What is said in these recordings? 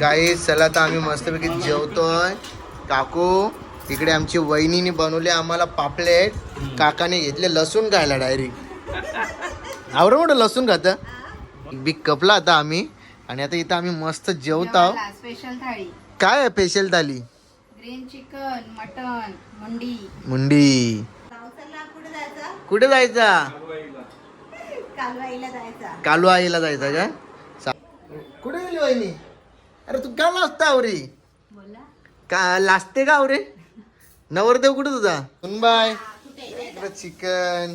गाई चला तर आम्ही मस्तपैकी जेवतोय. काकू इकडे आमची वहिनीने बनवले आम्हाला पापलेट. काकाने घेतले लसूण खायला डायरेक्ट आवडं मोठं लसूण खात? बिग कपला आता आम्ही. आणि आता इथं आम्ही मस्त जेवत आहोत. स्पेशल थाळी. काय आहे special thali green chicken mutton मुंडी. मुंडी. कुठे जायचा? कुठे जायचा? कालवाईला जायचा. कालू आईला जायचा का? चा- कुठे गेली वहिनी? अरे तू का लाजता आवरी? बोला. का लाजते का आवरे? नवरदेव कुठे तुझा? सुनबाय इकडं चिकन.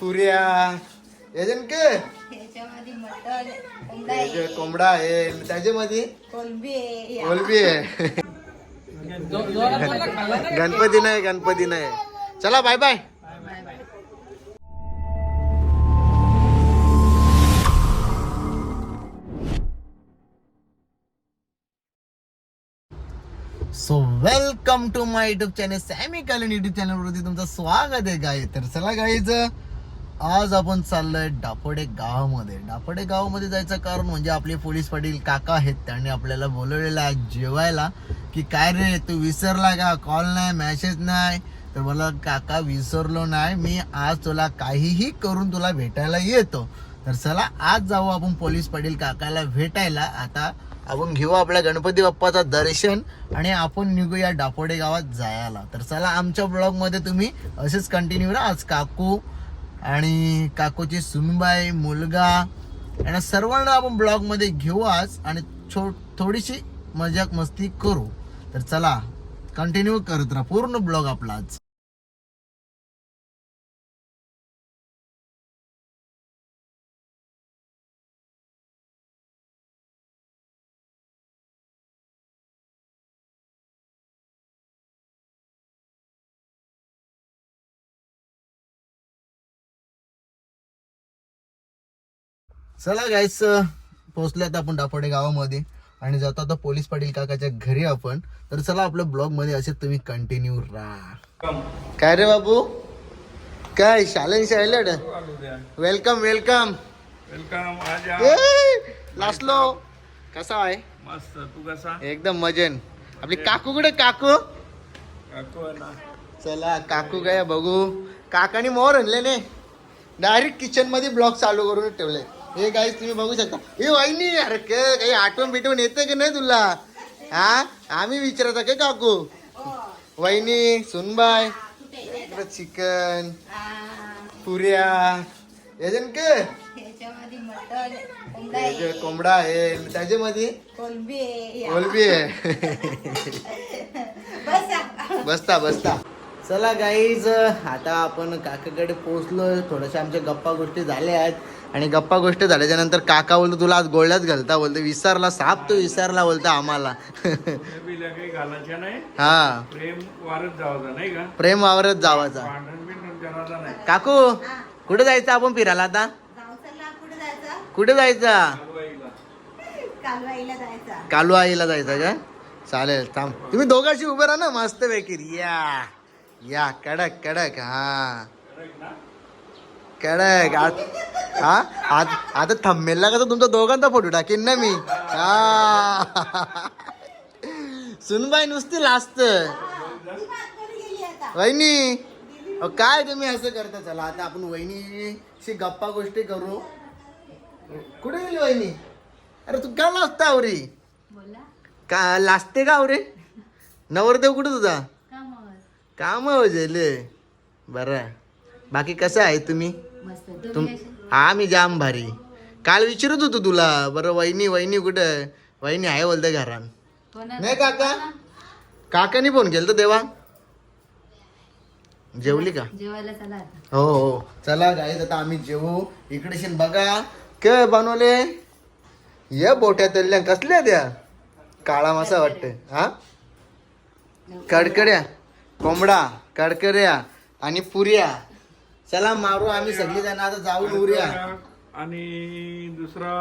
पुऱ्या. याच्यान के कोंबडा आहे. त्याच्यामध्ये? कोलबी आहे. कोलबी आहे. गणपती नाही गणपती नाही. चला bye bye so welcome to my YouTube channel Sammy Callan YouTube channel वरती तुमचं स्वागत आहे गाय तर चला गाईच आज आपण चाललोय डापोडे गावामध्ये. डापोडे गावामध्ये जायचं कारण म्हणजे आपले पोलीस पाटील काका आहेत त्यांनी आपल्याला बोलवलेलं आहे जेवायला. की काय रे तू विसरला का? कॉल नाही मेसेज नाही. तर मला काका विसरलो नाही. मी आज तुला काहीही करून तुला भेटायला येतो. तर चला आज जाऊ आपण पोलीस पाटील काकाला भेटायला. आता आपण घेऊ आपल्या गणपती बाप्पाचं दर्शन आणि आपण निघूया डापोडे गावात जायला. तर चला आमच्या ब्लॉगमध्ये तुम्ही असेच कंटिन्यू राहा. आज काकू आणि काकूची सुनबाई मुलगा आणि सर्वांना आपण ब्लॉगमध्ये घेऊ आज आणि छो थोडीशी मजाक मस्ती करू. तर चला कंटिन्यू करत राहा. पूर्ण ब्लॉग आपला आज. चला पोहोचले आता आपण डापोडे गावामध्ये. आणि जातो आता पोलीस पाटील काकाच्या घरी आपण. तर चला आपल्या ब्लॉगमध्ये असे तुम्ही कंटिन्यू राहा. काय रे बाबू? काय शालेन शायलड वेलकम वेलकम वेलकम आजा लासलो कसा आहे? मस्त. तू कसा? एकदम मजेन. आपली काकू कुठे काकू? काकू चला काकू काय बघू. काकाने मोर आणले ने. डायरेक्ट किचनमध्ये ब्लॉक चालू करून ठेवले हे काही तुम्ही बघू शकता. हे वहिनी अरे काही आठवण बिटवण येते की नाही तुला? हा? आम्ही विचारत का काकू? वहिनी सुनबाय इकडं चिकन पुऱ्या याच्यान के? कोंबडा आहे त्याच्यामध्ये? कोलबी आहे. कोलबी आहे. बसा. बसता बसता. चला गाईज आता आपण काकाकडे पोहोचलो. थोड्याशा आमच्या गप्पा गोष्टी झाल्या आहेत. आणि गप्पा गोष्टी झाल्याच्यानंतर काका बोलतो तुला आज गोळ्यात घालता? बोलतो विसरला साप तो विसरला बोलतो आम्हाला. हा. प्रेम वारत जावं नाही का? प्रेम वावरत जावाचा काकू कुठे जायचं आपण फिरायला आता? गावचा कुठे जायचा? कुठे जायचा? हलवाईला. कालवाईला जायचा. कालू आईला जायचं का? चालेल थांब. तुम्ही दोघांशी उभे राहा ना मस्त पैकी या. या कडक कडक हा. कडक आत हा? आत आता थंबेलला कसं तुमचा दोघांचा फोटो टाकेन ना मी? हा. सुनबाई नुसती लाजत. वहिनी अहो, काय तुम्ही असं करता? चला आता आपण वहिनीशी गप्पा गोष्टी करू. कुठे गेली वहिनी? अरे तू का लाजता आवरी? बोला. का लाजते का आवरे? नवरदेव कुठे तुझा? का काम होजेले बरं. बाकी कसं आहे तुम्ही? मस्त. तुम तुम्ही? हा मी जाम भारी. काल विचारत होतो तुला बरं वहिनी वहिनी कुठं? वहिनी आहे बोलते घरात. कोणा- नाही काका. काकानी फोन केलं देवा जेवली का? जेवायला चला आता. हो हो. चला गाईज आता आम्ही जेवू. इकडे शिन बघा. काय बनवले? या बोट्या तल्ल्या कसल्या त्या? काळा मासा वाटतं हा? कडकड्या. कोंबडा कडकड्या आणि पुऱ्या. चला मारू आम्ही सगळी जण आता जाऊन उऱ्या. आणि दुसरा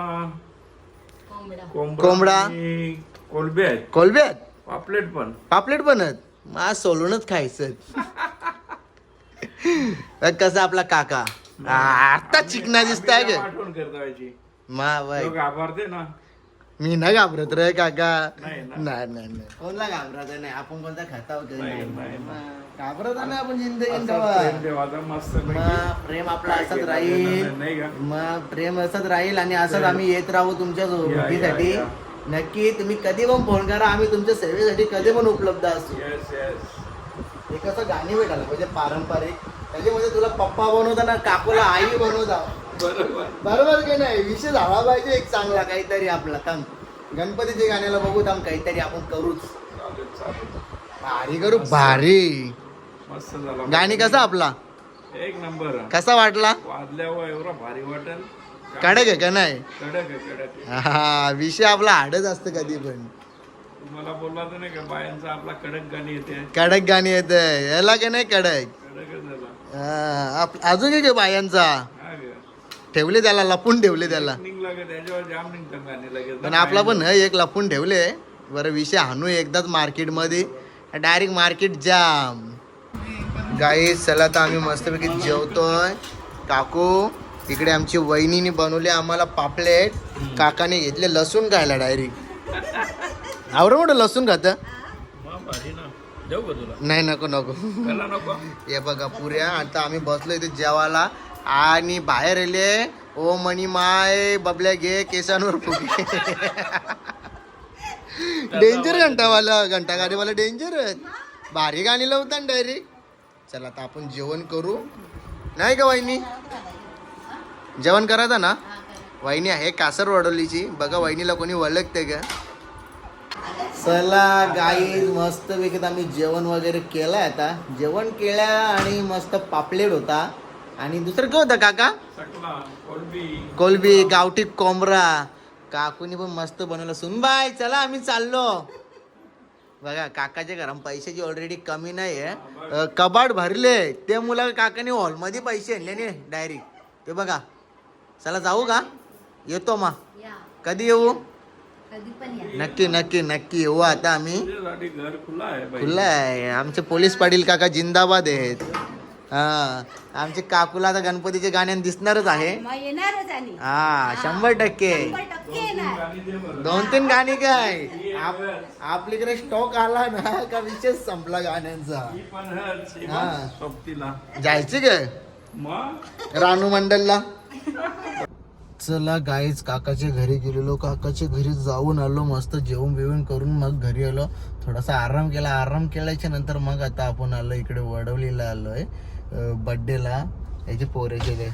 कोंबडा. कोंबडा. आणि कोलबे आहेत. कोलब्यात पापलेट पण. पापलेट बनत मा सोलूनच खायचं. बघ कसा आपला काका? आ, आता चिकना दिसताय ग आठवण करता याची मा बाई. तो घाबरते ना. मी नाही घाबरत रे काका. नाही ना. नाही नाही कोणला घाबरत नाही आपण कोणता खाता घाबरत नाही आपण जिंदगी प्रेम मस्त आपलं असंच राहील. मग प्रेम असंच राहील आणि असंच आम्ही येत राहू तुमच्या या. नक्की तुम्ही कधी पण फोन करा. आम्ही तुमच्या सेवेसाठी कधी पण उपलब्ध असू. येस हे कसं गाणी भेटायला म्हणजे पारंपरिक. त्याच्यामध्ये तुला पप्पा बनवताना काकूला आई बनवता बरोबर बरोबर की नाही? विषय झाला पाहिजे एक चांगला काहीतरी आपला. थांब. गणपतीच्या गाण्याला बघू थांब काहीतरी आपण करूच. चालेल चालेल. भारी करू भारी. मस्त झाला. गाणी कसा आपला? एक नंबर. कसा वाटला? वाजल्यावर एवढा भारी वाटेल. कडक आहे का नाही? कडक आहे कडक आहे. हा विषय आपला हाडच असतं कधी पण. तुम्हाला बोलला तर नाही का बायांचा आपला कडक गाणी येते. कडक गाणी येत. याला का नाही कडक? कडकच झाला. हा, आप- अजून एक आहे बायांचा. ठेवले त्याला लपून ठेवले त्याला. पण आपला पण एक लपून ठेवले. बरं विषय हाणू एकदाच मार्केटमध्ये. डायरेक्ट मार्केट जाम गाई चला तर आम्ही मस्तपैकी जेवतोय. काकू तिकडे आमची वहिनीने बनवले आम्हाला पापलेट. काकाने घेतले लसूण खायला डायरेक्ट. आवडं मोठं लसूण खात? नाही नको नको. हे बघा पुऱ्या आता आम्ही बसलो इथे जेवायला. आणि बाहेर आले ओ मणी माय बबल्या घे केसांवर फुगे. डेंजर घंटावाला घंटा गाडीवाला डेंजर भारी गाणी लावतात डायरेक्ट चला आता आपण जेवण करू. नाही का वहिनी? जेवण करायचं ना? वहिनी आहे कासर वडवलीची बघा वहिनीला कोणी ओळखते का? चला गाई मस्त पैकी आम्ही जेवण वगैरे केलंय आता. जेवण केल्या आणि मस्त पापलेट होता. आणि दुसरं काय होतं काका? सकला कोलबी. कोलबी गावठी कोंबरा. काकूनी पण मस्त बनवलं. सुनबाय चला आम्ही चाललो. बघा काकाच्या घरात पैशाची ऑलरेडी कमी नाही आहे कबाड भरले. ते मुला काकाने हॉलमध्ये पैसे आणले नाही डायरेक्ट ते बघा. चला जाऊ का? येतो मा. कधी येऊ? नक्की नक्की नक्की. येऊ आता आम्ही. खुला आहे बाई. खुलं आहे. आमचे पोलीस पाटील काका जिंदाबाद आहेत. हा आमचे काकूला आता गणपतीचे गाण्यान दिसणारच आहे. मग येणारच आणि. हा शंभर टक्के. शंभर टक्के येणार. गाणी दे बरं. दोन तीन गाणी काय? आप- आपल्याकडे स्टॉक आला ना का विषय संपला गाण्यांचा. पण हर्ष, ही. हा. सोबतीला जायचे काय मग रानू मंडलला. चला गाईच काकाच्या घरी गेलेलो. काकाच्या घरी जाऊन आलो मस्त जेवण बिवून करून मग घरी आलो. थोडासा आराम केला. आराम केल्याच्यानंतर मग आता आपण आलो इकडे वडवलीला आलोय. बर्थडेला याचे पोरेचे ते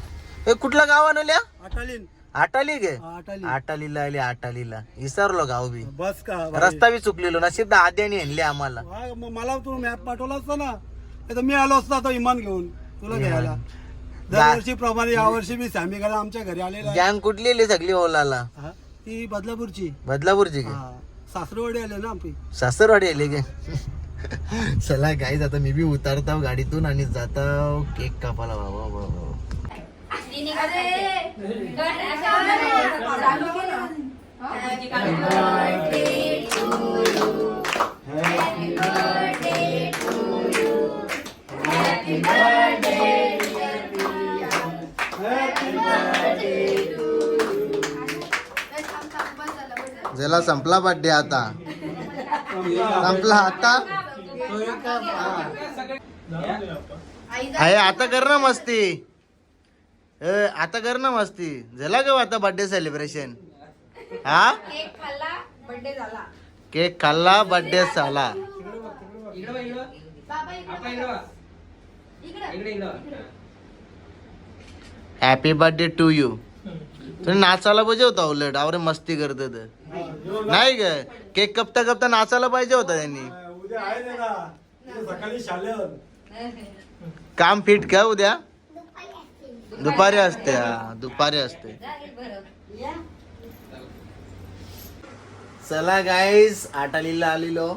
ए, कुठलं गाव आणल्या? आटालीन. आटाली गे? आटाली. आटालीला आली आटालीला. विसरलो गाव बी. बस का? रस्ता बी चुकलेलो नशीब आद्याने आणले आम्हाला. हा, मला तू मॅप पाठवला असता ना नाही तर मी आलो असतो आता इमान घेऊन तुला घ्यायला. दरवर्षी प्रमाणे यावर्षी मी सॅमिकाला आमच्या घरी आलेला आहे. गँग कुठली आली सगळी ओलाला? हा, ती बदलापूरची. बदलापूरची गे. हा सासरवाडी आले ना आमची सासरवाडी आली गे. चला गाईज आता मी बी उतरता गाडीतून आणि जाता केक कापाला बाबा बाबा ज्याला संपला बर्थडे आता. संपला आता? आहे आता कर ना मस्ती. ए, आता कर ना मस्ती. झाला का आता बर्थडे सेलिब्रेशन हा? केक खाल्ला बर्थडे झाला. हॅपी बर्थडे टू यू तुम्ही नाचायला पाहिजे होता उलट. आवरे मस्ती करत तर नाही ग. केक कपता कपता नाचायला पाहिजे होता त्यांनी. उद्या आहे ना उद्या सकाळी शाळेवर काम फिट का उद्या? दुपारी असते. हा दुपारी असते. चला गाईस आटालीला आलेलो.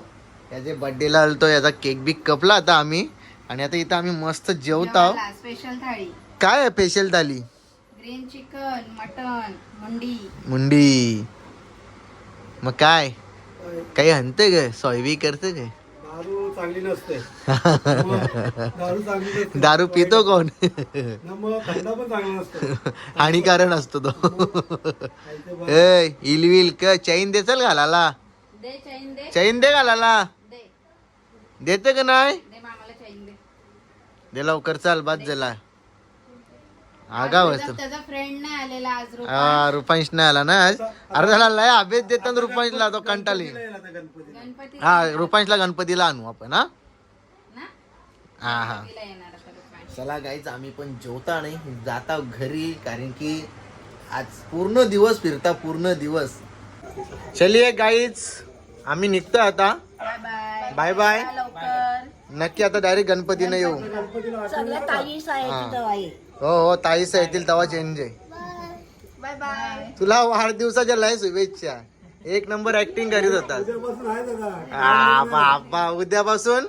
याचे बर्थडेला आलतो याचा केक बिक कपला आता आम्ही. आणि आता इथं आम्ही मस्त जेवत. आहोत स्पेशल थाळी. काय आहे special thali green chicken mutton मंडी. मुंडी. मग काय? काही हनते ग? सोयबी करते काय चांगली नसते. दारू चांगली नसते. दारू पितो कोण? मग थंडा पण चांगला नसतो. असतो तो. ए इलविल क चैन दे चल घालाला. दे चैन दे. घालाला. दे. देते का नाही? दे मामाला चैन दे. दे लवकर चाल बाद झाला आगाव असतो त्याचा फ्रेंड नाही आलेला आज रोज हा रुपांश नाही आला ना आज. अरे झाला लय अभ्यास देताना रुपांशला तो कंटाळी. गणपती गणपती हा रुपांशला गणपतीला आणू आपण हा? ना? हा हा. तिला येणार आता रुपांश. चला गाईच आम्ही पण जेवता नाही जाता घरी कारण की आज पूर्ण दिवस फिरता पूर्ण दिवस. चलिये गाईच आम्ही निघतो आता. बाय बाय बाय बाय या लवकर. नक्की आता डायरेक्ट गणपतीने येऊ. सगळ्या ताई हा. हो हो ताईस येतील तेव्हा चेंज आहे. बाय बाय तुला वाढदिवसाच्या लय शुभेच्छा. एक नंबर ऍक्टिंग करीत होता. उद्यापासून बाबा उद्यापासून?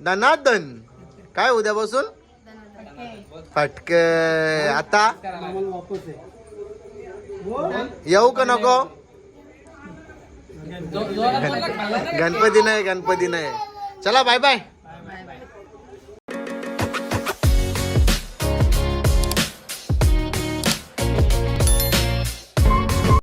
दनादन काय उद्यापासून? फटक. आता? हो? येऊ का नको? गणपती नाही गणपती नाही. चला बाय बाय